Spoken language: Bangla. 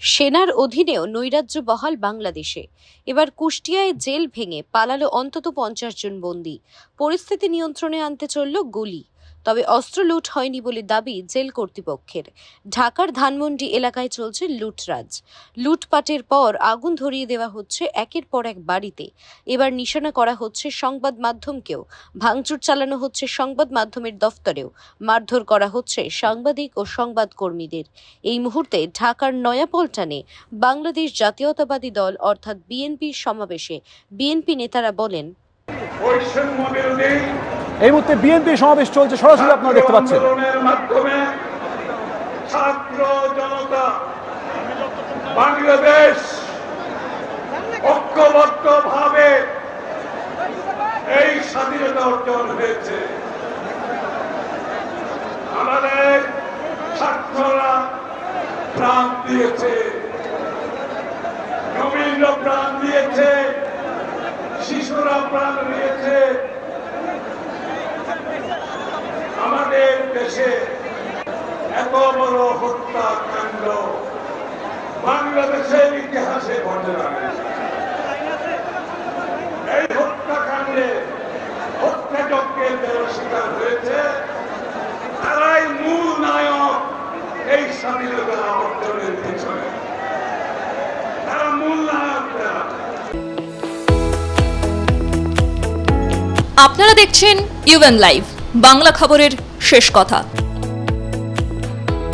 সেনার অধীনেও নৈরাজ্য বহাল বাংলাদেশে। এবার কুষ্টিয়ায় জেল ভেঙে পালালো অন্তত পঞ্চাশ জন বন্দী। পরিস্থিতি নিয়ন্ত্রণে আনতে চলল গুলি। তবে অস্ত্র লুট হয়নি বলে দাবি জেল কর্তৃপক্ষের। ঢাকার ধানমন্ডি এলাকায় চলছে লুটরাজ। লুটপাটের পর আগুন ধরিয়ে দেওয়া হচ্ছে একের পর এক বাড়িতে। এবার নিশানা করা হচ্ছে সংবাদ মাধ্যমকেও। ভাঙচুর চালানো হচ্ছে সংবাদ মাধ্যমের দফতরেও। মারধর করা হচ্ছে সাংবাদিক ও সংবাদ কর্মীদের এই মুহূর্তে ঢাকার নয়াপল্টনে বাংলাদেশ জাতীয়তাবাদী দল অর্থাৎ বিএনপির সমাবেশে বিএনপি নেতারা বলেন এই মুহূর্তে বিএনপি সমাবেশ চলছে, সরাসরি আপনারা দেখতে পাচ্ছেন। ছাত্র জনতা বাংলাদেশ ঐক্যবদ্ধ ভাবে এই স্বাধীনতা অর্জন হয়েছে। আমাদের ছাত্ররা প্রাণ দিয়েছে। নবীন প্রাণ দিয়েছে। শিশুরা প্রাণ দিয়েছে আমাদের দেশে এত বড় হত্যাকাণ্ড বাংলাদেশের ইতিহাসে ঘটে না। এই হত্যাকাণ্ডে হত্যাযজ্ঞের যারা শিকার হয়েছে, তারাই মূল নায়ক এই স্বাধীনতা অর্জনের পিছনে। তারা মূল নায়ক আপনারা দেখছেন ইউএন লাইভ বাংলা খবরের শেষ কথা।